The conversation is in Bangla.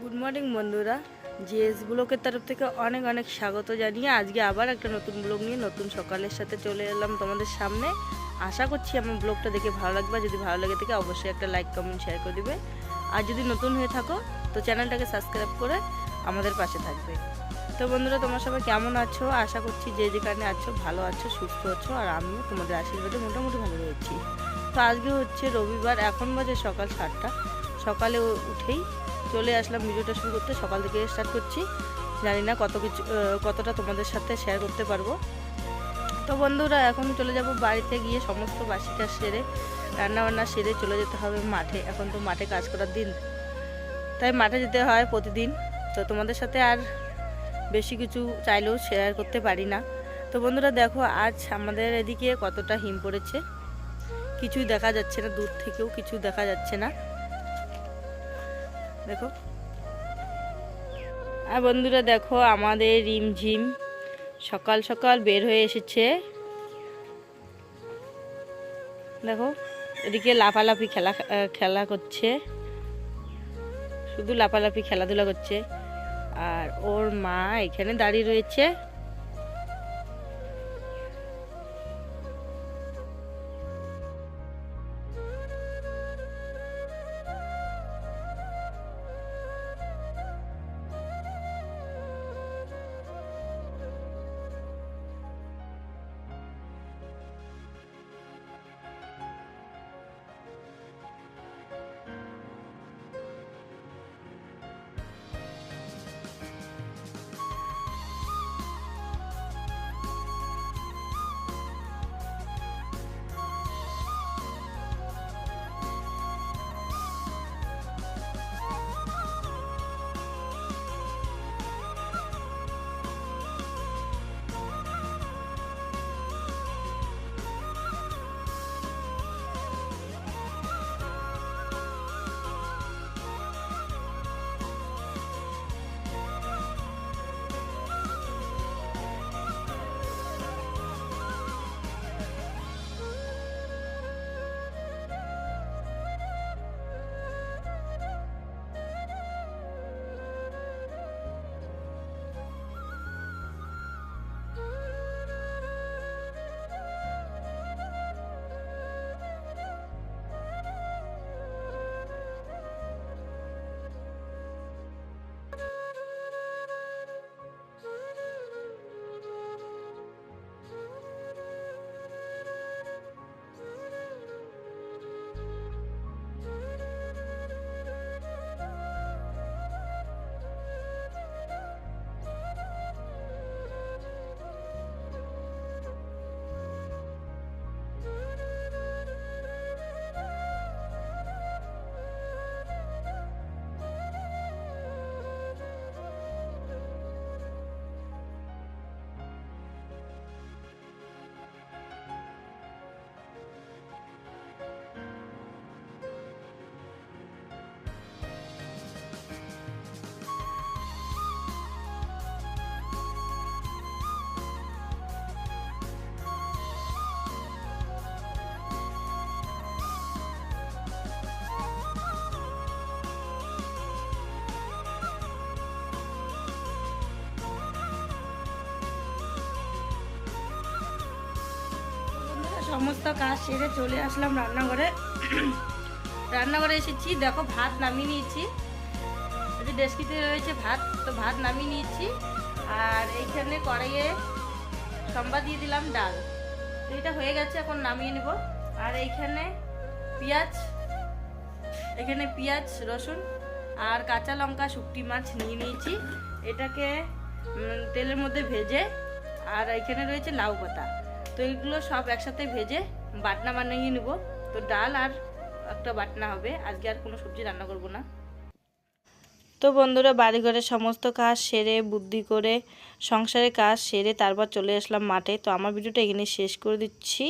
গুড মর্নিং বন্ধুরা। জিএস ব্লকের তরফ থেকে অনেক অনেক স্বাগত জানিয়ে আজকে আবার একটা নতুন ব্লগ নিয়ে নতুন সকালের সাথে চলে এলাম তোমাদের সামনে। আশা করছি আমার ব্লগটা দেখে ভালো লাগবে। যদি ভালো লাগে থাকে, অবশ্যই একটা লাইক কমেন্ট শেয়ার করে দিবে। আর যদি নতুন হয়ে থাকো, তো চ্যানেলটাকে সাবস্ক্রাইব করে আমাদের পাশে থাকবে। তো বন্ধুরা, তোমরা সবাই কেমন আছো? আশা করছি যে যেখানে আছো, ভালো আছো, সুস্থ আছো। আর আমিও তোমাদের আশীর্বাদে মোটামুটি ভালো রয়েছি। তো আজকে হচ্ছে রবিবার, এখন বাজে সকাল সাতটা। সকালে উঠেই চলে আসলাম ভিডিওটা শুরু করতে। সকাল থেকে স্টার্ট করছি। জানি না কত কিছু কতটা তোমাদের সাথে শেয়ার করতে পারব। তো বন্ধুরা, এখন চলে যাব বাড়িতে গিয়ে সমস্ত বাসিটা সেরে, রান্নাবান্না সেরে চলে যেতে হবে মাঠে। এখন তো মাঠে কাজ করার দিন। তাই মাঠে যেতে হয় প্রতিদিন। তো তোমাদের সাথে আর বেশি কিছু চাইলেও শেয়ার করতে পারি না। তো বন্ধুরা, দেখো আজ আমাদের এদিকে কতটা হিম পড়েছে। কিছুই দেখা যাচ্ছে না, দূর থেকেও কিছু দেখা যাচ্ছে না। দেখো। আর বন্ধুরা দেখো, আমাদের রিমঝিম সকাল সকাল বের হয়ে এসেছে। দেখো, এদিকে লাফালাফি খেলা খেলা করছে। শুধু লাফালাফি খেলাধুলা করছে। আর ওর মা এখানে দাঁড়িয়ে রয়েছে। সমস্ত কাজ সেরে চলে আসলাম রান্নাঘরে। রান্নাঘরে এসেছি, দেখো ভাত নামিয়ে নিয়েছি। এই যে ডেস্কিতে রয়েছে ভাত, তো ভাত নামিয়ে নিয়েছি। আর এইখানে কড়াইয়ে সম্বা দিয়ে দিলাম ডাল। তো এটা হয়ে গেছে, এখন নামিয়ে নেব। আর এইখানে পেঁয়াজ, এখানে পেঁয়াজ, রসুন আর কাঁচা লঙ্কা শুকটি মাছ নিয়ে নিয়েছি। এটাকে তেলের মধ্যে ভেজে, আর এখানে রয়েছে লাউ পাতা। তো এইগুলো সব একসাথে ভেজে বাটনা বানিয়ে নেব। তো ডাল আর একটা বাটনা হবে। আজকে আর কোনো সবজি রান্না করব না। তো বন্ধুরা, বাড়িঘরের সমস্ত কাজ সেরে, বুদ্ধি করে, সংসারের কাজ সেরে তারপর চলে আসলাম মাঠে। তো আমার ভিডিওটা এখানে শেষ করে দিচ্ছি।